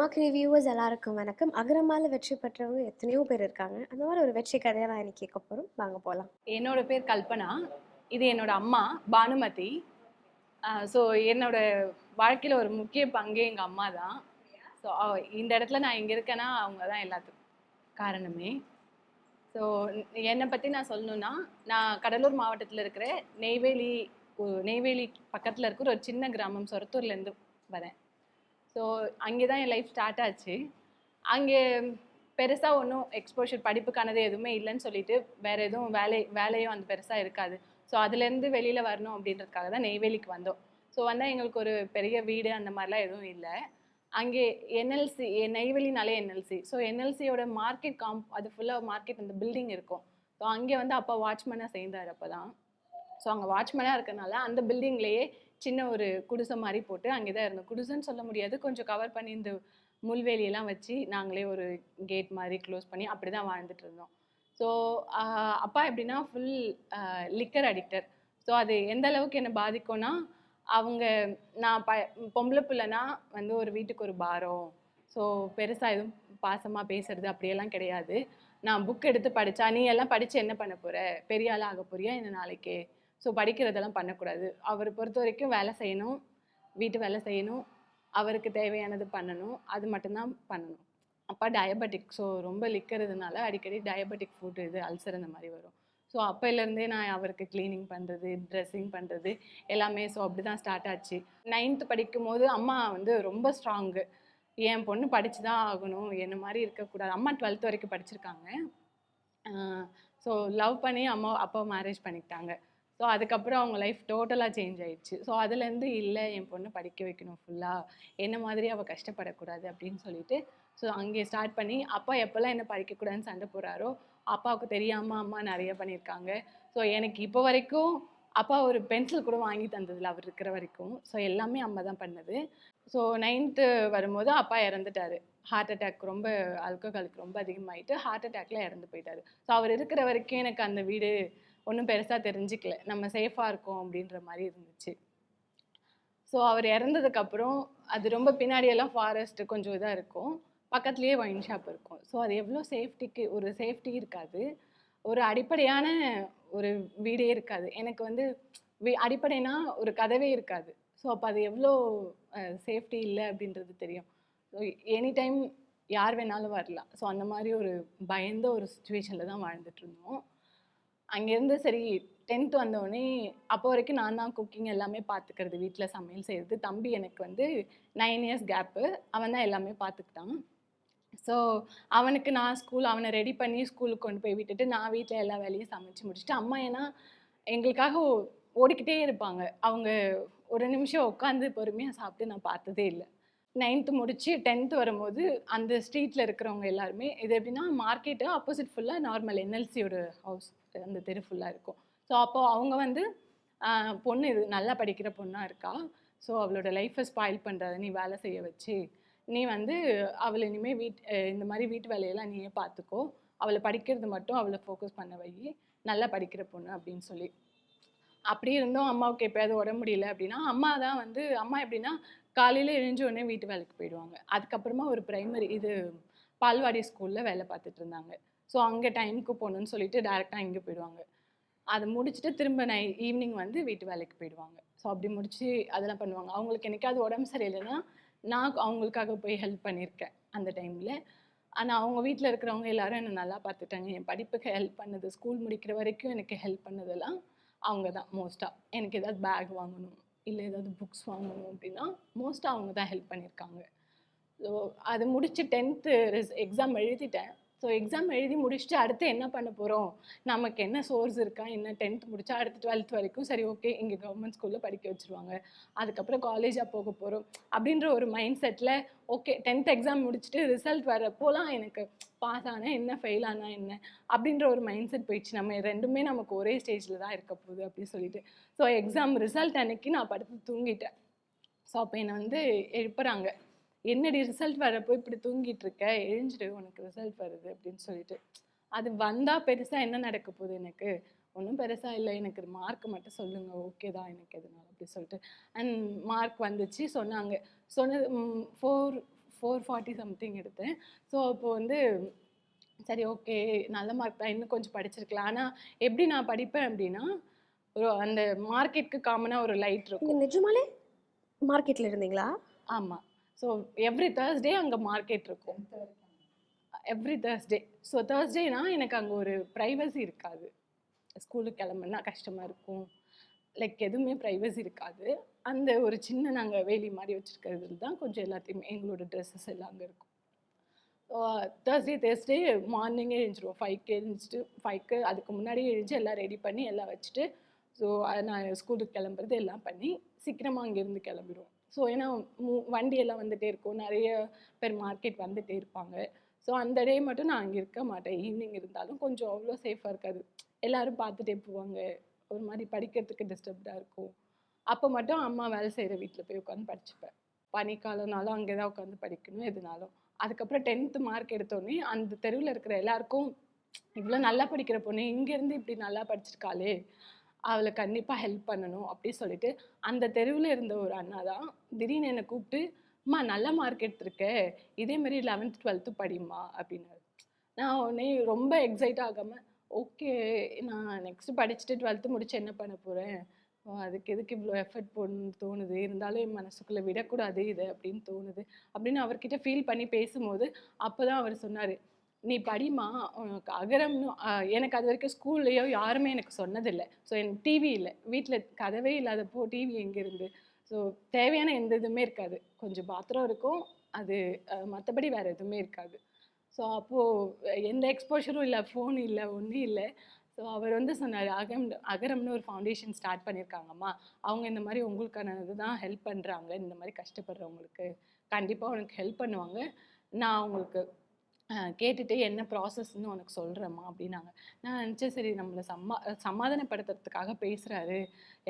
உமாக்கிரி reviewers எல்லாருக்கும் வணக்கம். அகரமால வெற்றி பெற்றவங்க எத்தனையோ பேர் இருக்காங்க. அந்த மாதிரி ஒரு வெற்றி கதையை நான் எனக்கு கேட்க போகிறோம் வாங்க போகலாம் என்னோட பேர் கல்பனா. இது என்னோட அம்மா பானுமதி. ஸோ என்னோட வாழ்க்கையில் ஒரு முக்கிய பங்கே எங்கள் அம்மா தான். ஸோ இந்த இடத்துல நான் இங்கே இருக்கேன்னா அவங்க தான் எல்லாத்துக்கும் காரணமே. ஸோ என்னை பற்றி நான் சொல்லணுன்னா நான் கடலூர் மாவட்டத்தில் இருக்கிற நெய்வேலி நெய்வேலி பக்கத்தில் இருக்கிற ஒரு சின்ன கிராமம் சொரத்தூர்லேருந்து வரேன். ஸோ அங்கே தான் என் லைஃப் ஸ்டார்ட் ஆச்சு. அங்கே பெருசாக ஒன்றும் எக்ஸ்போஷர் படிப்புக்கானது எதுவுமே இல்லைன்னு சொல்லிட்டு வேறு எதுவும் வேலை வேலையும் அந்த பெருசாக இருக்காது. ஸோ அதுலேருந்து வெளியில் வரணும் அப்படின்றதுக்காக தான் நெய்வேலிக்கு வந்தோம். ஸோ வந்தால் எங்களுக்கு ஒரு பெரிய வீடு அந்த மாதிரிலாம் எதுவும் இல்லை. அங்கே என்எல்சி நெய்வேலினாலே என்எல்சி ஸோ என்எல்சியோட மார்க்கெட் காம் அது ஃபுல்லாக மார்க்கெட் அந்த பில்டிங் இருக்கும். ஸோ அங்கே வந்து அப்பா வாட்ச்மேனாக சேர்ந்தார் அப்போ தான் ஸோ அங்கே வாட்ச்மேனாக இருக்கனால அந்த பில்டிங்லேயே சின்ன ஒரு குடிசை மாதிரி போட்டு அங்கே தான் இருந்தோம். குடிசைன்னு சொல்ல முடியாது. கொஞ்சம் கவர் பண்ணி இந்த முள்வேலியெல்லாம் வச்சு நாங்களே ஒரு கேட் மாதிரி க்ளோஸ் பண்ணி அப்படி தான் வாழ்ந்துட்டு இருந்தோம். ஸோ அப்பா எப்படின்னா ஃபுல் லிக்கர் அடிக்டர் ஸோ அது எந்த அளவுக்கு என்னை பாதிக்கும்னா அவங்க நான் ப பொம்பளை பிள்ளைனா வந்து ஒரு வீட்டுக்கு ஒரு பாரம். ஸோ பெருசாக எதுவும் பாசமாக பேசுறது அப்படியெல்லாம் கிடையாது. நான் புக் எடுத்து படித்தா நீ எல்லாம் படித்து என்ன பண்ண போகிற பெரிய ஆளாக ஆக போறியா? என்ன நாளைக்கு? ஸோ படிக்கிறதெல்லாம் பண்ணக்கூடாது. அவரை பொறுத்த வரைக்கும் வேலை செய்யணும். வீட்டு வேலை செய்யணும். அவருக்கு தேவையானது பண்ணணும். அது மட்டும்தான் பண்ணணும். அப்பா டயபெட்டிக் ஸோ ரொம்ப லிக்கிறதுனால அடிக்கடி டயபெட்டிக் ஃபுட் இது அல்சர் அந்த மாதிரி வரும். ஸோ அப்போலேருந்தே நான் அவருக்கு க்ளீனிங் பண்ணுறது ட்ரெஸ்ஸிங் பண்ணுறது எல்லாமே. ஸோ அப்படி தான் ஸ்டார்ட் ஆச்சு. நைன்த்து படிக்கும் போது அம்மா வந்து ரொம்ப ஸ்ட்ராங்கு என் பொண்ணு படித்து தான் ஆகணும். என்ன மாதிரி இருக்கக்கூடாது. அம்மா டுவெல்த் வரைக்கும் படிச்சிருக்காங்க. ஸோ லவ் பண்ணி அம்மா அப்பா மேரேஜ் பண்ணிக்கிட்டாங்க. ஸோ அதுக்கப்புறம் அவங்க லைஃப் டோட்டலாக சேஞ்ச் ஆயிடுச்சு. ஸோ அதுலேருந்து இல்லை என் பொண்ணு படிக்க வைக்கணும் ஃபுல்லாக என்ன மாதிரி அவள் கஷ்டப்படக்கூடாது அப்படின்னு சொல்லிட்டு ஸோ அங்கே ஸ்டார்ட் பண்ணி அப்பா எப்போல்லாம் என்ன படிக்கக்கூடாதுன்னு சண்டை போடுறாரோ அப்பாவுக்கு தெரியாமல் அம்மா நிறைய பண்ணியிருக்காங்க. ஸோ எனக்கு இப்போ வரைக்கும் அப்பா ஒரு பென்சில் கூட வாங்கி தந்ததில்ல அவர் இருக்கிற வரைக்கும். ஸோ எல்லாமே அம்மா தான் பண்ணது. ஸோ நைன்த்து வரும்போது அப்பா இறந்துட்டாரு. ஹார்ட் அட்டாக் ரொம்ப அல்கோஹாலுக்கு ரொம்ப அதிகமாகிட்டு ஹார்ட் அட்டாக்ல இறந்து போயிட்டார். ஸோ அவர் இருக்கிற வரைக்கும் எனக்கு அந்த வீடு ஒன்றும் பெருசாக தெரிஞ்சுக்கல. நம்ம சேஃபாக இருக்கோம் அப்படின்ற மாதிரி இருந்துச்சு. ஸோ அவர் இறந்ததுக்கப்புறம் அது ரொம்ப பின்னாடியெல்லாம் ஃபாரஸ்ட்டு கொஞ்சம் இதாக இருக்கும். பக்கத்துலேயே ஒயின் ஷாப் இருக்கும். ஸோ அது எவ்வளோ சேஃப்டிக்கு ஒரு சேஃப்டி இருக்காது. ஒரு அடிப்படையான ஒரு வீடே இருக்காது. எனக்கு வந்து வி அடிப்படைனா ஒரு கதவே இருக்காது. ஸோ அப்போ அது எவ்வளோ சேஃப்டி இல்லை அப்படின்றது தெரியும். ஸோ எனி டைம் யார் வேணாலும் வரலாம். ஸோ அந்த மாதிரி ஒரு பயந்த ஒரு சுச்சுவேஷனில் தான் வாழ்ந்துட்டு இருந்தோம். அங்கேருந்து சரி டென்த் வந்தோடனே அப்போ வரைக்கும் நான் தான் குக்கிங் எல்லாமே பார்த்துக்கிறது வீட்டில் சமையல் செய்கிறது தம்பி எனக்கு வந்து நைன் இயர்ஸ் கேப்பு அவன் தான் எல்லாமே பார்த்துக்கிட்டான் ஸோ அவனுக்கு நான் ஸ்கூல் அவனை ரெடி பண்ணி ஸ்கூலுக்கு கொண்டு போய் விட்டுட்டு நான் வீட்டில் எல்லா வேலையும் சமைச்சு முடிச்சுட்டு அம்மா ஏன்னா எங்களுக்காக ஓ- ஓடிக்கிட்டே இருப்பாங்க. அவங்க ஒரு நிமிஷம் உட்காந்து பொறுமையாக சாப்பிட்டு நான் பார்த்ததே இல்லை. நைன்த்து முடித்து டென்த்து வரும்போது அந்த ஸ்ட்ரீட்டில் இருக்கிறவங்க எல்லாருமே இது எப்படின்னா மார்க்கெட்டு ஆப்போசிட் ஃபுல்லாக நார்மல் என்எல்சியோட ஹவுஸ் அந்த தெரு ஃபுல்லாக இருக்கும். ஸோ அப்போது அவங்க வந்து பொண்ணு இது நல்லா படிக்கிற பொண்ணாக இருக்கா? ஸோ அவளோட லைஃப்பை ஸ்பாயில் பண்ணுறத நீ வேலை செய்ய வச்சு நீ வந்து அவளை இனிமேல் வீட் இந்த மாதிரி வீட்டு வேலையெல்லாம் நீயே பார்த்துக்கோ. அவளை படிக்கிறது மட்டும் அவளை ஃபோக்கஸ் பண்ண வை. நல்லா படிக்கிற பொண்ணு அப்படின்னு சொல்லி. அப்படி இருந்தும் அம்மாவுக்கு எப்போயாவது உடம்பு முடியல அப்படின்னா அம்மா தான் வந்து அம்மா எப்படின்னா காலையில் எழுஞ்ச உடனே வீட்டு வேலைக்கு போயிடுவாங்க. அதுக்கப்புறமா ஒரு ப்ரைமரி இது பால்வாடி ஸ்கூலில் வேலை பார்த்துட்டு இருந்தாங்க. ஸோ அங்கே டைமுக்கு போகணுன்னு சொல்லிட்டு டேரெக்டாக இங்கே போயிடுவாங்க. அதை முடிச்சுட்டு திரும்ப நை ஈவினிங் வந்து வீட்டு வேலைக்கு போயிடுவாங்க. ஸோ அப்படி முடித்து அதெல்லாம் பண்ணுவாங்க. அவங்களுக்கு என்னைக்காவது உடம்பு சரியில்லைன்னா நான் அவங்களுக்காக போய் ஹெல்ப் பண்ணியிருக்கேன் அந்த டைமில் ஆனால் அவங்க வீட்டில் இருக்கிறவங்க எல்லாரும் என்னை நல்லா பார்த்துட்டாங்க. என் படிப்புக்கு ஹெல்ப் பண்ணது ஸ்கூல் முடிக்கிற வரைக்கும் எனக்கு ஹெல்ப் பண்ணதெல்லாம் அவங்க தான் மோஸ்ட்டாக எனக்கு ஏதாவது பேக் வாங்கணும் இல்லை ஏதாவது புக்ஸ் வாங்கணும் அப்படின்னா மோஸ்ட்டாக அவங்க தான் ஹெல்ப் பண்ணியிருக்காங்க. ஸோ அது முடித்து டென்த்து எக்ஸாம் எழுதிட்டேன். ஸோ எக்ஸாம் எழுதி முடிச்சுட்டு அடுத்து என்ன பண்ண போகிறோம் நமக்கு என்ன சோர்ஸ் இருக்கா? என்ன டென்த் முடிச்சா அடுத்து டுவெல்த் வரைக்கும் சரி ஓகே இங்கே கவர்மெண்ட் ஸ்கூலில் படிக்க வச்சுருவாங்க. அதுக்கப்புறம் காலேஜாக போக போகிறோம் அப்படின்ற ஒரு மைண்ட் செட்டில் ஓகே டென்த் எக்ஸாம் முடிச்சுட்டு ரிசல்ட் வரப்போலாம் எனக்கு பாஸ் ஆனால் என்ன ஃபெயில் ஆனால் என்ன? அப்படின்ற ஒரு மைண்ட் செட் போயிடுச்சு. நம்ம ரெண்டுமே நமக்கு ஒரே ஸ்டேஜில் தான் இருக்க போகுது அப்படின்னு சொல்லிட்டு. ஸோ எக்ஸாம் ரிசல்ட் அன்னைக்கு நான் படுத்து தூங்கிட்டேன். ஸோ அப்போ என்னை வந்து எழுப்புறாங்க. என்னடி ரிசல்ட் வரப்போ இப்படி தூங்கிட்டு இருக்க? எழுஞ்சிடு உனக்கு ரிசல்ட் வருது அப்படின்னு சொல்லிட்டு. அது வந்தால் பெருசாக என்ன நடக்க போகுது எனக்கு? ஒன்றும் பெருசாக இல்லை. எனக்கு மார்க் மட்டும் சொல்லுங்கள் ஓகே தான் எனக்கு எதுனால அப்படி சொல்லிட்டு. அண்ட் மார்க் வந்துச்சு. சொன்னாங்க. சொன்னது ஃபோர் ஃபோர் ஃபார்ட்டி சம்திங் எடுத்தேன். ஸோ அப்போ வந்து சரி ஓகே நல்ல மார்க் தான். இன்னும் கொஞ்சம் படிச்சிருக்கலாம். ஆனால் எப்படி நான் படிப்பேன் அப்படின்னா ஒரு அந்த மார்க்கெட்டுக்கு காமனாக ஒரு லைட் இருக்கும். நிஜமாலே மார்க்கெட்ல இருந்தீங்களா? ஆமாம் ஸோ எவ்ரி தேர்ஸ்டே அங்கே மார்க்கெட் இருக்கும். எவ்ரி தேர்ஸ்டே ஸோ தேர்ஸ்டேனா எனக்கு அங்கே ஒரு ப்ரைவசி இருக்காது. ஸ்கூலுக்கு கிளம்புனா கஷ்டமாக இருக்கும். லைக் எதுவுமே ப்ரைவசி இருக்காது. அந்த ஒரு சின்ன நாங்கள் வேலி மாதிரி வச்சுருக்கிறதுல தான் கொஞ்சம் எல்லாத்தையுமே எங்களோட ட்ரெஸ்ஸஸ் எல்லாம் அங்கே இருக்கும். தேர்ஸ்டே தேர்ஸ்டே மார்னிங்கே எழுஞ்சிருவோம் ஃபைவ்க்கு எழுந்திரிச்சிட்டு ஃபைவ்க்கு அதுக்கு முன்னாடியே எழுந்துச்சு எல்லாம் ரெடி பண்ணி எல்லாம் வச்சுட்டு ஸோ நான் ஸ்கூலுக்கு கிளம்புறது எல்லாம் பண்ணி சீக்கிரமாக அங்கேருந்து கிளம்பிடுவோம். ஸோ ஏன்னா மு- வண்டியெல்லாம் வந்துகிட்டே இருக்கும். நிறைய பேர் மார்க்கெட் வந்துகிட்டே இருப்பாங்க. ஸோ அந்த டே மட்டும் நான் அங்கே இருக்க மாட்டேன். ஈவினிங் இருந்தாலும் கொஞ்சம் அவ்வளோ சேஃபாக இருக்காது. எல்லோரும் பார்த்துட்டே போவாங்க. ஒரு மாதிரி படிக்கிறதுக்கு டிஸ்டர்ப்டாக இருக்கும். அப்போ மட்டும் அம்மா வேலை செய்கிற வீட்டில் போய் உட்காந்து படிச்சுப்பேன். பனிக்காலம்னாலும் அங்கே தான் உட்காந்து படிக்கணும் எதுனாலும். அதுக்கப்புறம் டென்த்து மார்க் எடுத்தோடனே அந்த தெருவில் இருக்கிற எல்லாருக்கும் இவ்வளோ நல்லா படிக்கிற பொண்ணு இங்கேருந்து இப்படி நல்லா படிச்சிருக்காளே. அவளை கண்டிப்பாக ஹெல்ப் பண்ணணும் அப்படி சொல்லிட்டு அந்த தெருவில் இருந்த ஒரு அண்ணா தான் திடீர்னு என்னை கூப்பிட்டு அம்மா நல்ல மார்க் எடுத்திருக்க. இதேமாரி லெவன்த் டுவெல்த்து படிம்மா அப்படின்னாரு. நான் உடனே ரொம்ப எக்ஸைட் ஆகாமல் ஓகே நான் நெக்ஸ்ட் படிச்சுட்டு டுவெல்த்து முடிச்சு என்ன பண்ண போகிறேன் அதுக்கு எதுக்கு இவ்வளோ எஃபர்ட் போடணும்னு தோணுது. இருந்தாலும் என் மனசுக்குள்ளே விடக்கூடாது இது அப்படின்னு தோணுது. அப்படின்னு அவர்கிட்ட ஃபீல் பண்ணி பேசும்போது அப்போ தான் அவர் சொன்னார் நீ படிமா உனக்கு அகரம்னு எனக்கு அது வரைக்கும் ஸ்கூல்லையோ யாருமே எனக்கு சொன்னதில்லை. ஸோ என் டிவி இல்லை. வீட்டில் கதவே இல்லாதப்போ டிவி எங்கேருந்து ஸோ தேவையான எந்த இதுவுமே இருக்காது. கொஞ்சம் பாத்திரம் இருக்கும். அது மற்றபடி வேறு எதுவுமே இருக்காது. ஸோ அப்போது எந்த எக்ஸ்போஷரும் இல்லை ஃபோன் இல்லை ஒன்றும் இல்லை. ஸோ அவர் வந்து சொன்னார் அகம் அகரம்னு ஒரு ஃபவுண்டேஷன் ஸ்டார்ட் பண்ணியிருக்காங்கம்மா அவங்க இந்த மாதிரி உங்களுக்கான இதுதான் ஹெல்ப் பண்ணுறாங்க இந்த மாதிரி கஷ்டப்படுறவங்களுக்கு கண்டிப்பாக உனக்கு ஹெல்ப் பண்ணுவாங்க. நான் உங்களுக்கு கேட்டுட்டு என்ன ப்ராசஸ்ன்னு உனக்கு சொல்கிறேம்மா அப்படின்னாங்க. நான் நினச்சேன் சரி நம்மளை சம்மா சமாதானப்படுத்துறதுக்காக பேசுகிறாரு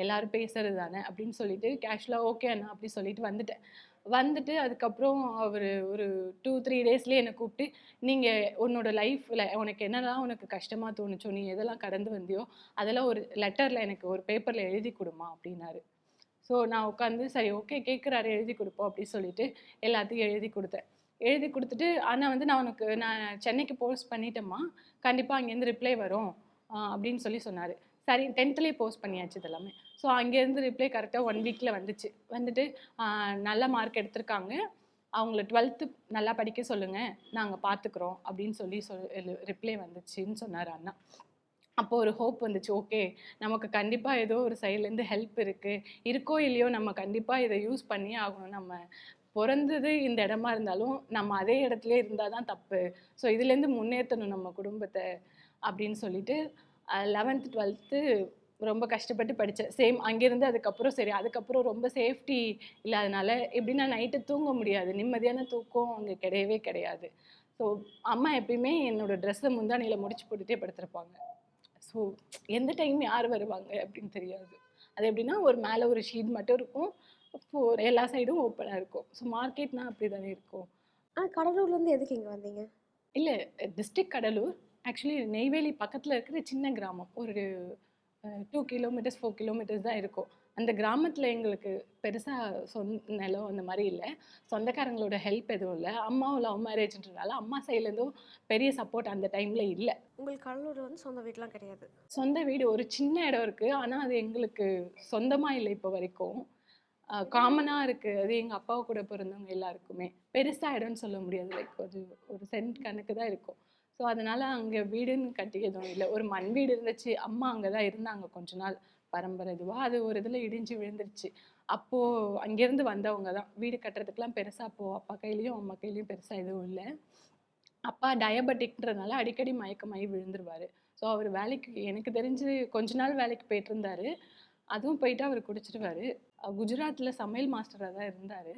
எல்லாரும் பேசுகிறது தானே அப்படின்னு சொல்லிட்டு கேஷுவலாக ஓகே அண்ணா அப்படி சொல்லிட்டு வந்துட்டேன். வந்துட்டு அதுக்கப்புறம் அவர் ஒரு டூ த்ரீ டேஸ்லேயே என்னை கூப்பிட்டு நீங்கள் உன்னோட லைஃப்பில் உனக்கு என்னெல்லாம் உனக்கு கஷ்டமாக தோணுச்சோ நீ எதெல்லாம் கடந்து வந்தியோ அதெல்லாம் ஒரு லெட்டரில் எனக்கு ஒரு பேப்பரில் எழுதி கொடுமா அப்படின்னாரு. ஸோ நான் உட்காந்து சரி ஓகே கேட்குறாரு எழுதி கொடுப்போம் அப்படின்னு சொல்லிட்டு எல்லாத்தையும் எழுதி கொடுத்தேன். எழுதி கொடுத்துட்டு ஆனால் வந்து நான் உனக்கு நான் சென்னைக்கு போஸ்ட் பண்ணிட்டேம்மா. கண்டிப்பாக அங்கேருந்து ரிப்ளை வரும். அப்படின்னு சொல்லி சொன்னார். சரி டென்த்துலேயே போஸ்ட் பண்ணியாச்சு இது எல்லாமே ஸோ அங்கேருந்து ரிப்ளை கரெக்டாக ஒன் வீக்கில் வந்துச்சு. வந்துட்டு நல்ல மார்க் எடுத்திருக்காங்க. அவங்கள டுவெல்த்து நல்லா படிக்க சொல்லுங்கள் நாங்கள் பார்த்துக்குறோம் அப்படின்னு சொல்லி சொல் ரிப்ளை வந்துச்சுன்னு சொன்னார் அண்ணா. அப்போ ஒரு ஹோப் வந்துச்சு. ஓகே நமக்கு கண்டிப்பாக ஏதோ ஒரு சைட்லேருந்து ஹெல்ப் இருக்குது இருக்கோ இல்லையோ நம்ம கண்டிப்பாக இதை யூஸ் பண்ணி ஆகணும். நம்ம பிறந்தது இந்த இடமா இருந்தாலும் நம்ம அதே இடத்துல இருந்தால் தான் தப்பு. ஸோ இதுலேருந்து முன்னேற்றணும் நம்ம குடும்பத்தை அப்படின்னு சொல்லிட்டு லெவன்த்து டுவெல்த்து ரொம்ப கஷ்டப்பட்டு படித்தேன் சேம் அங்கேருந்து அதுக்கப்புறம் சரி அதுக்கப்புறம் ரொம்ப சேஃப்டி இல்லாதனால எப்படின்னா நைட்டு தூங்க முடியாது. நிம்மதியான தூக்கம் அங்கே கிடையவே கிடையாது. ஸோ அம்மா எப்பயுமே என்னோடய ட்ரெஸ்ஸை முந்தானியில் முடிச்சு போட்டுட்டே படுத்திருப்பாங்க. ஸோ எந்த டைம் யார் வருவாங்க அப்படின்னு தெரியாது. அது எப்படின்னா ஒரு மேலே ஒரு ஷீட் மட்டும் இருக்கும். ஒரு எல்லா சைடும் ஓப்பனாக இருக்கும். ஸோ மார்க்கெட்னா அப்படி தானே இருக்கும் ஆ கடலூர்லேருந்து எதுக்கு இங்கே வந்தீங்க? இல்லை டிஸ்ட்ரிக்ட் கடலூர். ஆக்சுவலி நெய்வேலி பக்கத்தில் இருக்கிற சின்ன கிராமம். ஒரு டூ கிலோமீட்டர்ஸ் ஃபோர் கிலோமீட்டர்ஸ் தான் இருக்கும். அந்த கிராமத்தில் எங்களுக்கு பெருசாக சொந்த நிலம் அந்த மாதிரி இல்லை. சொந்தக்காரங்களோட ஹெல்ப் எதுவும் இல்லை. அம்மாவும் லவ் மேரேஜ்ன்றனால அம்மா சைட்லேருந்தும் பெரிய சப்போர்ட் அந்த டைமில் இல்லை. உங்களுக்கு கடலூரில் வந்து சொந்த வீட்லாம் கிடையாது. சொந்த வீடு ஒரு சின்ன இடம் இருக்குது ஆனால் அது எங்களுக்கு சொந்தமாக இல்லை இப்போ வரைக்கும். காமனாக இருக்குது அது எங்கள் அப்பாவை கூட பிறந்தவங்க எல்லாருக்குமே. பெருசாக இடம்னு சொல்ல முடியாது. லைக் ஒரு ஒரு சென்ட் கணக்கு தான் இருக்கும். ஸோ அதனால் அங்கே வீடுன்னு கட்டி எதுவும் இல்லை. ஒரு மண் வீடு இருந்துச்சு. அம்மா அங்கே தான் இருந்தாங்க கொஞ்ச நாள். பரம்பரை இதுவாக அது ஒரு இதில் இடிஞ்சு விழுந்துருச்சு. அப்போது அங்கேருந்து வந்தவங்க தான். வீடு கட்டுறதுக்கெலாம் பெருசாக அப்போது அப்பா கையிலையும் அம்மா கையிலையும் பெருசாக எதுவும் இல்லை. அப்பா டயபெட்டிக்ன்றதுனால அடிக்கடி மயக்கமாகி விழுந்துருவார். ஸோ அவர் வேலைக்கு எனக்கு தெரிஞ்சு கொஞ்ச நாள் வேலைக்கு போயிட்டு இருந்தார். அதுவும் போயிட்டு அவர் குடிச்சிருவாரு. குஜராத்தில் சமையல் மாஸ்டராக தான் இருந்தார்.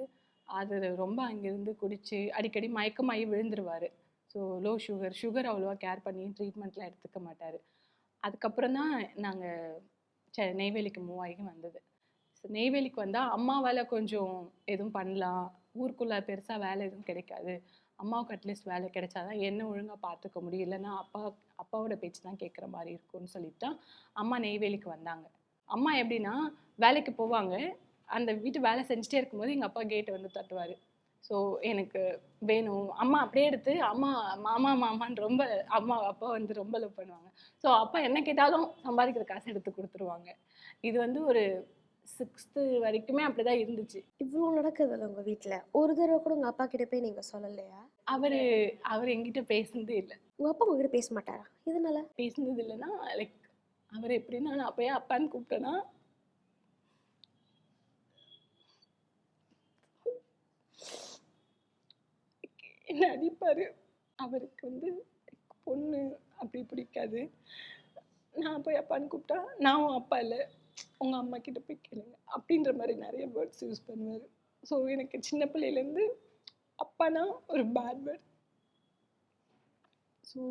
அது ரொம்ப அங்கேருந்து குடித்து அடிக்கடி மயக்கமாகி விழுந்துருவார். ஸோ லோ சுகர் சுகர் அவ்வளோவா கேர் பண்ணி ட்ரீட்மெண்ட்லாம் எடுத்துக்க மாட்டார். அதுக்கப்புறம் தான் நாங்கள் ச நெய்வேலிக்கு மூவ் ஆகி வந்தது. ஸோ நெய்வேலிக்கு வந்தால் அம்மாவால் கொஞ்சம் எதுவும் பண்ணலாம். ஊருக்குள்ளே பெருசாக வேலை எதுவும் கிடைக்காது. அம்மாவுக்கு அட்லீஸ்ட் வேலை கிடைச்சாதான் என்ன ஒழுங்காக பார்த்துக்க முடியும். இல்லைன்னா அப்பா அப்பாவோட பேச்சு தான் கேட்குற மாதிரி இருக்கும்னு சொல்லிட்டு தான் அம்மா நெய்வேலிக்கு வந்தாங்க. அம்மா எப்படின்னா வேலைக்கு போவாங்க. அந்த வீட்டு வேலை செஞ்சுட்டே இருக்கும்போது எங்கள் அப்பா கேட்டை வந்து தட்டுவார். ஸோ எனக்கு வேணும். அம்மா அப்படியே எடுத்து அம்மா மாமா மாமான்னு ரொம்ப அம்மா அப்பா வந்து ரொம்ப லவ் பண்ணுவாங்க. ஸோ அப்பா என்ன கேட்டாலும் சம்பாதிக்கிற காசு எடுத்து கொடுத்துருவாங்க. இது வந்து ஒரு சிக்ஸ்த்து வரைக்குமே அப்படிதான் இருந்துச்சு. இவ்வளோ நடக்குதுல்ல உங்க வீட்ல? ஒரு தடவை கூட உங்க அப்பா கிட்ட போய் நீங்க சொல்லலையா? அவர் அவர் என்கிட்ட பேசுனதே இல்லை. உங்க அப்பா உங்ககிட்ட பேச மாட்டாரா? இதனால பேசுனது இல்லைன்னா லைக் அவர் எப்படின்னா நான் அப்பயே அப்பான்னு கூப்பிட்டேன்னா என்ன அடிப்பாரு? அவருக்கு வந்து பொண்ணு அப்படி பிடிக்காது. நான் போய் அப்பான்னு கூப்பிட்டா நான் அப்பா இல்லை. உங்கள் அம்மா கிட்ட போய் கேளுங்க. அப்படின்ற மாதிரி நிறைய வேர்ட்ஸ் யூஸ் பண்ணுவார். ஸோ எனக்கு சின்ன பிள்ளையிலேருந்து அப்பானா ஒரு பேட் வேர்ட் ஸோ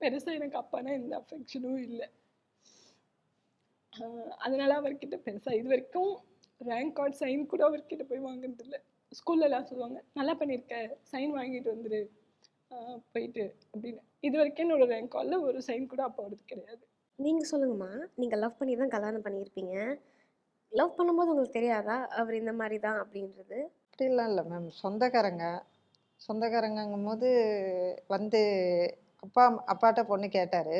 பெருசாக எனக்கு அப்பானா எந்த அஃபெக்ஷனும் இல்லை. அதனால அவர்கிட்ட பெருசாக இது வரைக்கும் ரேங்க் கார்டு சைன் கூட அவர்கிட்ட போய் வாங்கினது இல்லை ஸ்கூல்லலாம் சொல்லுவாங்க நல்லா பண்ணியிருக்க சைன் வாங்கிட்டு வந்துரு போயிட்டு அப்படின்னு. இது வரைக்கும் என்னோட ரேங்க் கார்டில் ஒரு சைன் கூட அப்பாவோடது கிடையாது. நீங்க சொல்லுங்கம்மா நீங்க லவ் பண்ணி தான் கல்யாணம் பண்ணியிருப்பீங்க. லவ் பண்ணும்போது உங்களுக்கு தெரியாதா அவர் இந்த மாதிரி தான் அப்படின்றது? அப்படிலாம் இல்லை மேம் சொந்தக்காரங்க. சொந்தக்காரங்கங்கும் போது வந்து அப்பா அப்பாட்ட பொண்ணு கேட்டார்.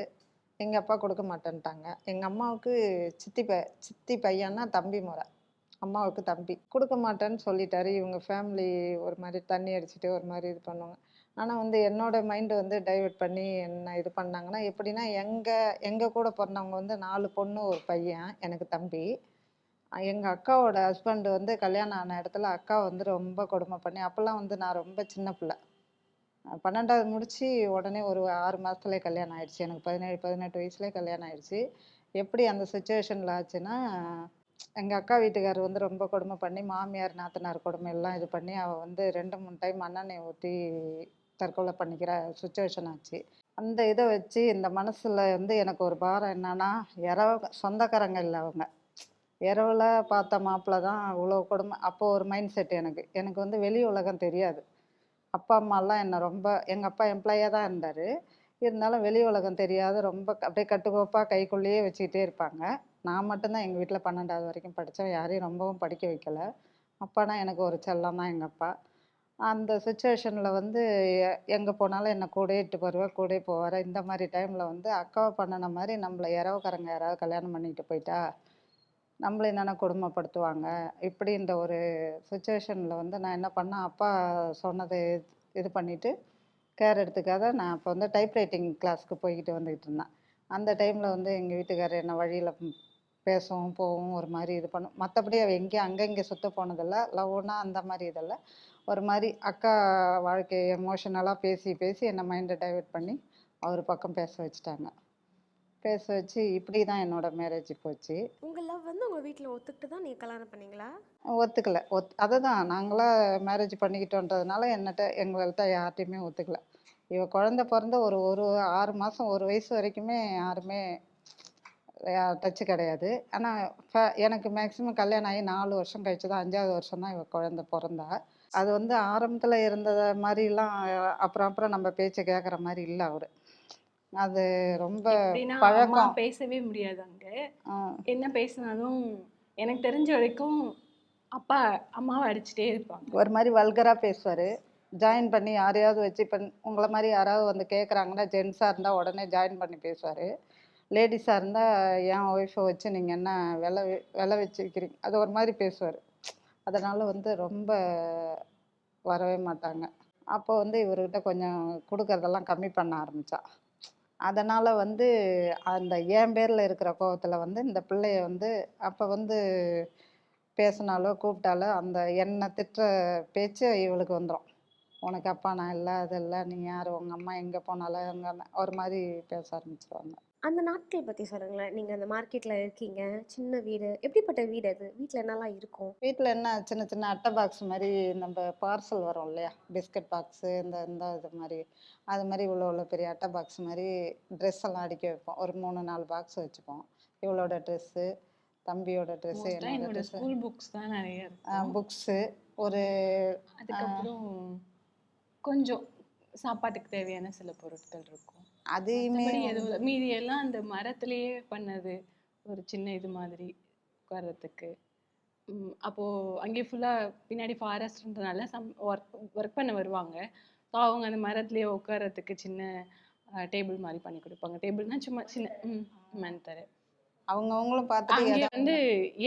எங்கள் அப்பா கொடுக்க மாட்டேன்ட்டாங்க. எங்கள் அம்மாவுக்கு சித்தி ப சித்தி பையன்னா தம்பி முறை. அம்மாவுக்கு தம்பி. கொடுக்க மாட்டேன்னு சொல்லிட்டாரு. இவங்க ஃபேமிலி ஒரு மாதிரி தண்ணி அடிச்சுட்டு ஒரு மாதிரி இது பண்ணுவாங்க. ஆனால் வந்து என்னோட மைண்டு வந்து டைவர்ட் பண்ணி என்ன இது பண்ணாங்கன்னா எப்படின்னா எங்கள் எங்கள் கூட பிறந்தவங்க வந்து நாலு பொண்ணு ஒரு பையன் எனக்கு தம்பி. எங்கள் அக்காவோட ஹஸ்பண்ட் வந்து கல்யாணம் ஆன இடத்துல அக்கா வந்து ரொம்ப கொடுமை பண்ணி அப்போல்லாம் வந்து நான் ரொம்ப சின்ன பிள்ளை. பன்னெண்டாவது முடிச்சு உடனே ஒரு ஆறு மாதத்துலேயே கல்யாணம் ஆயிடுச்சு. எனக்கு பதினேழு பதினெட்டு வயசுலேயே கல்யாணம் ஆயிடுச்சு. எப்படி அந்த சுச்சுவேஷனில் ஆச்சுன்னா எங்கள் அக்கா வீட்டுக்காரர் வந்து ரொம்ப கொடுமை பண்ணி மாமியார் நாத்தனார் கொடுமை எல்லாம் இது பண்ணி அவள் வந்து ரெண்டு மூணு டைம் மண்ணெண்ணெய் ஊற்றி தற்கொலை பண்ணிக்கிற சுச்சுவேஷன் ஆச்சு. அந்த இதை வச்சு இந்த மனசில் வந்து எனக்கு ஒரு பாரம் என்னன்னா இரவு சொந்தக்காரங்க இல்லை அவங்க. இரவில் பார்த்த மாப்பிள்ள தான் இவ்வளோ கொடுமை. அப்போ ஒரு மைண்ட் செட் எனக்கு. எனக்கு வந்து வெளி உலகம் தெரியாது. அப்பா அம்மாலாம் என்னை ரொம்ப எங்கள் அப்பா எம்ப்ளாயாக தான் இருந்தார். இருந்தாலும் வெளி உலகம் தெரியாத. ரொம்ப அப்படியே கட்டுக்கோப்பாக கைக்குள்ளேயே வச்சுக்கிட்டே இருப்பாங்க. நான் மட்டும்தான் எங்கள் வீட்டில் பன்னெண்டாவது வரைக்கும் படித்தேன் யாரையும் ரொம்பவும் படிக்க வைக்கல. அப்பானா எனக்கு ஒரு செல்லம் தான் எங்கள் அப்பா. அந்த சுச்சுவேஷனில் வந்து எங்கே போனாலும் என்னை கூட இட்டு போடுவார் கூடயே போவார். இந்த மாதிரி டைமில் வந்து அக்காவை பண்ணின மாதிரி நம்மளை இரவுக்காரங்க யாராவது கல்யாணம் பண்ணிட்டு போயிட்டா நம்மளை என்னென்ன கொடுமைப்படுத்துவாங்க இப்படின்ற ஒரு சுச்சுவேஷனில் வந்து நான் என்ன பண்ணேன் அப்பா சொன்னதை இது பண்ணிவிட்டு கேர் எடுத்துக்காத நான் அப்போ வந்து டைப்ரைட்டிங் கிளாஸ்க்கு போய்கிட்டு வந்துக்கிட்டு இருந்தேன். அந்த டைமில் வந்து எங்கள் வீட்டுக்காரர் என்ன வழியில் பேசவும் போகவும் ஒரு மாதிரி இது பண்ணும் மற்றபடி அவள் எங்கேயும் அங்கே இங்கே சுத்த போனதில்ல. லவ்னா அந்த மாதிரி இதெல்லாம் ஒரு மாதிரி அக்கா வாழ்க்கையை எமோஷனலாக பேசி பேசி என்னை மைண்டை டைவர்ட் பண்ணி அவர் பக்கம் பேச வச்சுட்டாங்க. பேச வச்சு இப்படி தான் என்னோட மேரேஜ் போச்சு. உங்க லவ் வந்து உங்க வீட்ல ஒத்துக்கிட்டு தான் நீங்க கல்யாணம் பண்ணீங்களா? ஒத்துக்கல. ஒத் அதை தான் நாங்களாம் மேரேஜ் பண்ணிக்கிட்டோன்றதுனால என்னட்ட எங்கள்கிட்ட யார்ட்டையுமே ஒத்துக்கல. இவ குழந்த பிறந்த ஒரு ஒரு ஆறு மாதம் ஒரு வயசு வரைக்குமே யாருமே டச்சு கிடையாது. ஆனால் எனக்கு மேக்ஸிமம் கல்யாணம் ஆகி நாலு வருஷம் கழிச்சு தான் அஞ்சாவது வருஷம் தான் இவ குழந்த பிறந்தா. அது வந்து ஆரம்பத்தில் இருந்தத மாதிரிலாம் அப்புறம் அப்புறம் நம்ம பேச்சை கேட்குற மாதிரி இல்லை அவர். அது ரொம்ப பழக்கம். பேசவே முடியாது அங்க. என்ன பேசினாலும் எனக்கு தெரிஞ்ச வரைக்கும் அப்பா அம்மாவை அடிச்சுட்டே இருப்பாங்க. ஒரு மாதிரி வல்கராக பேசுவார். ஜாயின் பண்ணி யாரையாவது வச்சு இப்போ உங்களை மாதிரி யாராவது வந்து கேட்குறாங்கன்னா ஜென்ஸாக இருந்தால் உடனே ஜாயின் பண்ணி பேசுவார். லேடிஸாக இருந்தால் என் ஒய்ஃபை வச்சு நீங்கள் என்ன விலை விலை வச்சுக்கிறீங்க? அது ஒரு மாதிரி பேசுவார். அதனால் வந்து ரொம்ப வரவே மாட்டாங்க. அப்போ வந்து இவர்கிட்ட கொஞ்சம் கொடுக்கறதெல்லாம் கம்மி பண்ண ஆரம்பித்தா அதனால் வந்து அந்த என் பேரில் இருக்கிற கோவத்தில் வந்து இந்த பிள்ளைய வந்து அப்போ வந்து பேசினாலோ கூப்பிட்டாலோ அந்த என்னை திட்டுற பேச்சு இவளுக்கு வந்துடும் உனக்கு அப்பா நான் இல்லை அது இல்லை நீ யார்? உங்கள் அம்மா எங்கே போனாலும் எங்க ஒரு மாதிரி பேச ஆரம்பிச்சிருவாங்க. அந்த நாட்கள் பத்தி சொல்லுங்களேன். நீங்க அந்த மார்க்கெட்ல இருக்கீங்க. சின்ன வீடு. எப்படிப்பட்ட வீடு அது? வீட்ல என்னெல்லாம் இருக்கும்? வீட்டில் என்ன சின்ன சின்ன அட்டை பாக்ஸ் மாதிரி நம்ம பார்சல் வரும் இல்லையா? பிஸ்கட் பாக்ஸு இந்த இந்த இது மாதிரி. அது மாதிரி இவ்வளோ இவ்வளோ பெரிய அட்டை பாக்ஸ் மாதிரி ட்ரெஸ் எல்லாம் அடுக்கி வைப்போம். ஒரு மூணு நாலு பாக்ஸ் வச்சுப்போம். இவளோட ட்ரெஸ்ஸு தம்பியோட ட்ரெஸ்ஸு என்னோட ட்ரெஸ்ஸு ஸ்கூல் புக்ஸ் தான் நிறைய இருக்கும். புக்ஸு ஒரு அதுக்கப்புறம் கொஞ்சம் சாப்பாட்டுக்கு தேவையான சில பொருட்கள் இருக்கும். அதையுமே எதுவும். மீதி எல்லாம் அந்த மரத்திலேயே பண்ணது ஒரு சின்ன இது மாதிரி உட்கார்றதுக்கு. அப்போ அங்கேயே ஃபுல்லாக பின்னாடி ஃபாரஸ்ட்ன்றனால சம் ஒர்க் ஒர்க் பண்ண வருவாங்க. ஸோ அவங்க அந்த மரத்துலேயே உட்காரத்துக்கு சின்ன டேபிள் மாதிரி பண்ணி கொடுப்பாங்க. டேபிள்னா சும்மா சின்ன ம் மன்தரு அவங்கவுங்களும் பார்த்துட்டு அங்கே இடம் வந்து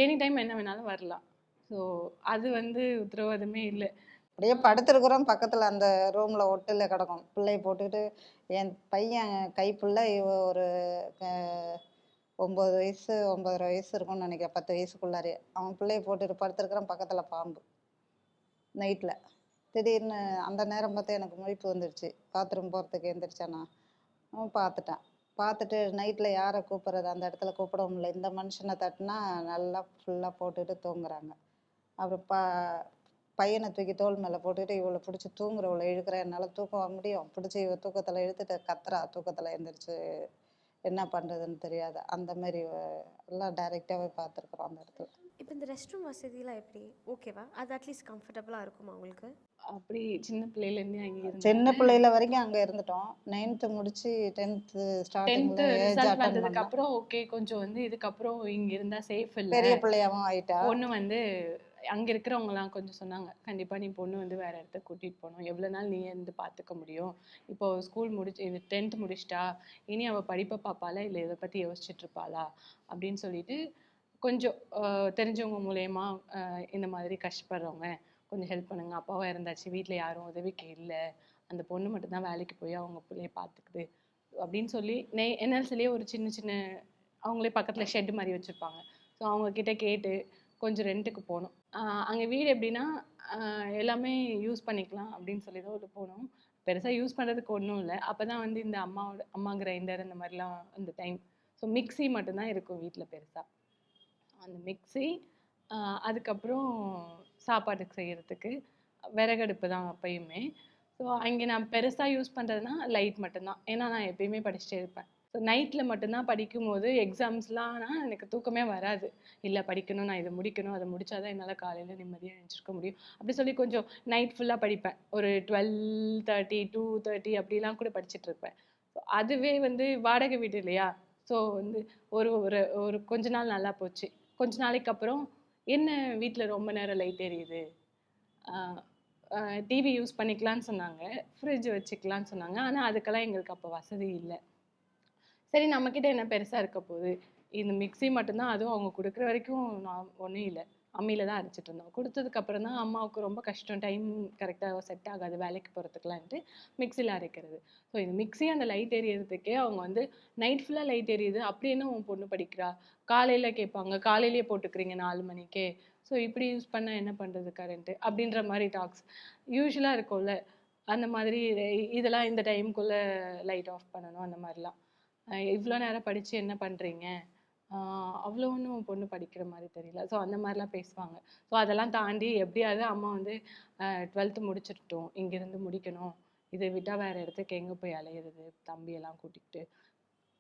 எனி டைம் என்ன வேணாலும் வரலாம். ஸோ அது வந்து உத்தரவாதமே இல்லை. அப்படியே படுத்துருக்குறோம். பக்கத்தில் அந்த ரூமில் ஒட்டில் கிடக்கும். பிள்ளைய போட்டுக்கிட்டு என் பையன் கைப்புள்ள ஒரு ஒம்பது வயசு ஒம்பதரை வயசு இருக்கும்னு நினைக்கிறேன். பத்து வயசுக்குள்ளாரே. அவன் பிள்ளையை போட்டுட்டு படுத்துருக்குறான் பக்கத்தில் பாம்பு. நைட்டில் திடீர்னு அந்த நேரம் பார்த்து எனக்கு முழிப்பு வந்துடுச்சு பாத்ரூம் போகிறதுக்கு எழுந்திரிச்சானா அவன் பார்த்துட்டான் பார்த்துட்டு நைட்டில் யாரை கூப்பிட்றது? அந்த இடத்துல கூப்பிட முடியல. இந்த மனுஷனை தட்டினா நல்லா ஃபுல்லாக போட்டுட்டு தூங்குறாங்க. அப்புறம் பா பையனை தூக்கி தோள் மேலே போட்டுக்கிட்டு இவளை பிடிச்சி தூங்குறவளை இழுக்கிறேன் என்னால் தூக்கம் வர முடியும். பிடிச்சி இவ தூக்கத்தில் இழுத்துட்டு கத்துறா தூக்கத்தில் எந்திரிச்சு என்ன பண்ணுறதுன்னு தெரியாது. அந்த மாதிரி எல்லாம் டைரெக்டாகவே பார்த்துருக்குறோம் அந்த இடத்துல. இப்போ இந்த ரெஸ்ட் ரூம் வசதிலாம் எப்படி? ஓகேவா அது அட்லீஸ்ட் கம்ஃபர்டபுளாக இருக்குமா உங்களுக்கு? அப்படி சின்ன பிள்ளையிலேருந்தே அங்கே சின்ன பிள்ளையில வரைக்கும் அங்கே இருந்துட்டோம். நைன்த்து முடிச்சு டென்த்து ஸ்டார்டிங்கில் ஏஜ் அப்புறம் ஓகே கொஞ்சம் வந்து இதுக்கப்புறம் இங்க இருந்தா சேஃப் இல்ல. பெரிய பிள்ளையாவும் ஆயிட்டா. பொண்ணு வந்து அங்கே இருக்கிறவங்கலாம் கொஞ்சம் சொன்னாங்க கண்டிப்பாக நீ பொண்ணு வந்து வேறு இடத்துக்கு கூட்டிகிட்டு போகணும். எவ்வளோ நாள் நீ இருந்து பார்த்துக்க முடியும்? இப்போ ஸ்கூல் முடிச்சு இது டென்த் முடிச்சிட்டா இனி அவள் படிப்பை பார்ப்பாளா இல்லை இதை பற்றி யோசிச்சுட்டு இருப்பாளா? அப்படின்னு சொல்லிட்டு கொஞ்சம் தெரிஞ்சவங்க மூலயமா இந்த மாதிரி கஷ்டப்படுறவங்க கொஞ்சம் ஹெல்ப் பண்ணுங்க. அப்பாவா இருந்தாச்சு வீட்டில் யாரும் உதவிக்கு இல்லை. அந்த பொண்ணு மட்டும்தான் வேலைக்கு போய் அவங்க பிள்ளைய பார்த்துக்குது அப்படின்னு சொல்லி நெய் என்எல்சிலேயே ஒரு சின்ன சின்ன அவங்களே பக்கத்தில் ஷெட் மாதிரி வச்சுருப்பாங்க. ஸோ அவங்கக்கிட்ட கேட்டு கொஞ்சம் ரெண்ட்டுக்கு போனோம் அங்கே வீடு எப்படின்னா எல்லாமே யூஸ் பண்ணிக்கலாம் அப்படின்னு சொல்லி தான் ஒரு போனோம். பெருசாக யூஸ் பண்ணுறதுக்கு ஒன்றும் இல்லை. அப்போ தான் வந்து இந்த அம்மாவோட அம்மா கிரைண்டர் இந்த மாதிரிலாம் அந்த டைம் ஸோ மிக்ஸி மட்டும்தான் இருக்கும் வீட்டில் பெருசாக அந்த மிக்ஸி அதுக்கப்புறம் சாப்பாட்டுக்கு செய்கிறதுக்கு விறகடுப்பு தான் அப்பயுமே. ஸோ அங்கே நான் பெருசாக யூஸ் பண்ணுறதுனா லைட் மட்டும்தான். ஏன்னா நான் எப்பயுமே படிச்சுட்டே இருப்பேன். ஸோ நைட்டில் மட்டும்தான் படிக்கும்போது எக்ஸாம்ஸ்லாம்னா எனக்கு தூக்கமே வராது. இல்லை படிக்கணும் நான் இதை முடிக்கணும் அதை முடித்தா தான் என்னால் காலையில் நிம்மதியாக எழுந்திருக்க முடியும். அப்படி சொல்லி கொஞ்சம் நைட் ஃபுல்லாக படிப்பேன். ஒரு டுவெல் தேர்ட்டி டூ தேர்ட்டி அப்படிலாம் கூட படிச்சுட்டு இருப்பேன். ஸோ அதுவே வந்து வாடகை வீடு இல்லையா? ஸோ வந்து ஒரு ஒரு ஒரு கொஞ்ச நாள் நல்லா போச்சு. கொஞ்ச நாளைக்கு அப்புறம் என்ன வீட்டில் ரொம்ப நேரம் லைட் எரியுது? டிவி யூஸ் பண்ணிக்கலான்னு சொன்னாங்க. ஃப்ரிட்ஜ் வச்சுக்கலான்னு சொன்னாங்க. ஆனால் அதுக்கெல்லாம் எங்களுக்கு அப்போ வசதி இல்லை. சரி நம்மக்கிட்ட என்ன பெருசாக இருக்க போகுது? இந்த மிக்ஸி மட்டும்தான் அதுவும் அவங்க கொடுக்குற வரைக்கும் நான் ஒன்றும் இல்லை. அம்மியில் தான் அரைச்சிட்டு இருந்தோம். கொடுத்ததுக்கப்புறம் தான் அம்மாவுக்கு ரொம்ப கஷ்டம். டைம் கரெக்டாக செட் ஆகாது. வேலைக்கு போகிறதுக்குலான்ட்டு மிக்சியில் அரைக்கிறது. ஸோ இந்த மிக்ஸி அந்த லைட் எரியறதுக்கே அவங்க வந்து நைட் ஃபுல்லாக லைட் எரியுது. அப்படி என்ன உன் பொண்ணு படிக்கிறா? காலையில் கேட்பாங்க. காலையிலேயே போட்டுக்கிறீங்க நாலு மணிக்கே. ஸோ இப்படி யூஸ் பண்ணால் என்ன பண்ணுறது கரண்ட்டு அப்படின்ற மாதிரி டாக்ஸ் யூஸ்வலாக இருக்கும்ல. அந்த மாதிரி இதெல்லாம் இந்த டைம்குள்ளே லைட் ஆஃப் பண்ணணும். அந்த மாதிரிலாம். இவ்வளோ நேரம் படித்து என்ன பண்ணுறீங்க அவ்வளோ ஒன்றும் பொண்ணு படிக்கிற மாதிரி தெரியல. ஸோ அந்த மாதிரிலாம் பேசுவாங்க. ஸோ அதெல்லாம் தாண்டி எப்படியாவது அம்மா வந்து டுவெல்த்து முடிச்சிட்டோம் இங்கேருந்து முடிக்கணும். இதை விட்டால் வேறு இடத்துக்கு எங்கே போய் அலையிறது? தம்பியெல்லாம் கூட்டிகிட்டு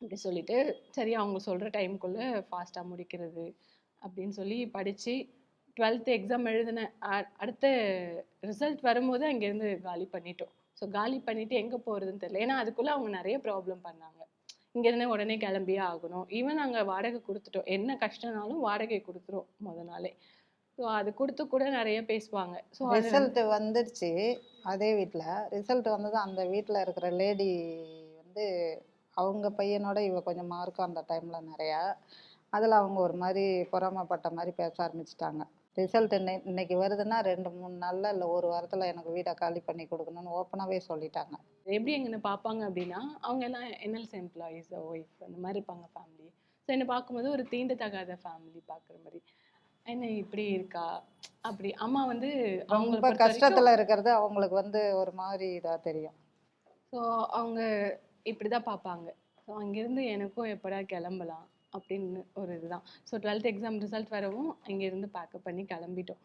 அப்படி சொல்லிட்டு சரி அவங்க சொல்கிற டைம்குள்ளே ஃபாஸ்ட்டாக முடிக்கிறது அப்படின்னு சொல்லி படித்து டுவெல்த்து எக்ஸாம் எழுதினேன் அடுத்த ரிசல்ட் வரும்போது அங்கேருந்து காலி பண்ணிட்டோம். ஸோ காலி பண்ணிவிட்டு எங்கே போகிறதுன்னு தெரியல. ஏன்னா அதுக்குள்ளே அவங்க நிறைய ப்ராப்ளம் பண்ணாங்க. இங்கேருந்து உடனே கிளம்பியே ஆகணும். ஈவன் நாங்கள் வாடகை கொடுத்துட்டோம். என்ன கஷ்டம்னாலும் வாடகை கொடுத்துரும் முத நாளே. ஸோ அது கொடுத்து கூட நிறைய பேசுவாங்க. ஸோ ரிசல்ட் வந்துடுச்சு. அதே வீட்டில் ரிசல்ட் வந்தது அந்த வீட்டில் இருக்கிற லேடி வந்து அவங்க பையனோட இவ கொஞ்சம் மார்க்கும் அந்த டைமில் நிறையா. அதில் அவங்க ஒரு மாதிரி பொறாமைப்பட்ட மாதிரி பேச ஆரம்பிச்சிட்டாங்க. ரிசல்ட் இன்னை இன்னைக்கு வருதுன்னா ரெண்டு மூணு நாளில் இல்லை ஒரு வாரத்தில் எனக்கு வீடை காலி பண்ணி கொடுக்கணும்னு ஓப்பனாகவே சொல்லிட்டாங்க. எப்படி எங்களை பார்ப்பாங்க அப்படின்னா அவங்க எல்லாம் என்எல்சி எம்ப்ளாயீஸ் ஒய்ஃப் அந்த மாதிரி இருப்பாங்க ஃபேமிலி ஸோ என்னை பார்க்கும்போது ஒரு தீண்டத்தகாத ஃபேமிலி பார்க்குற மாதிரி. என்ன இப்படி இருக்கா? அப்படி அம்மா வந்து வரைக்கும் கஷ்டத்தில் இருக்கிறது அவங்களுக்கு வந்து ஒரு மாதிரி இதாக தெரியும். ஸோ அவங்க இப்படி தான் பார்ப்பாங்க. ஸோ அங்கேருந்து எனக்கும் எப்படா கிளம்பலாம்? அப்படின்னு ஒரு இதுதான். ஸோ டுவெல்த் எக்ஸாம் ரிசல்ட் வரவும் இங்கேருந்து பேக்கப் பண்ணி கிளம்பிட்டோம்.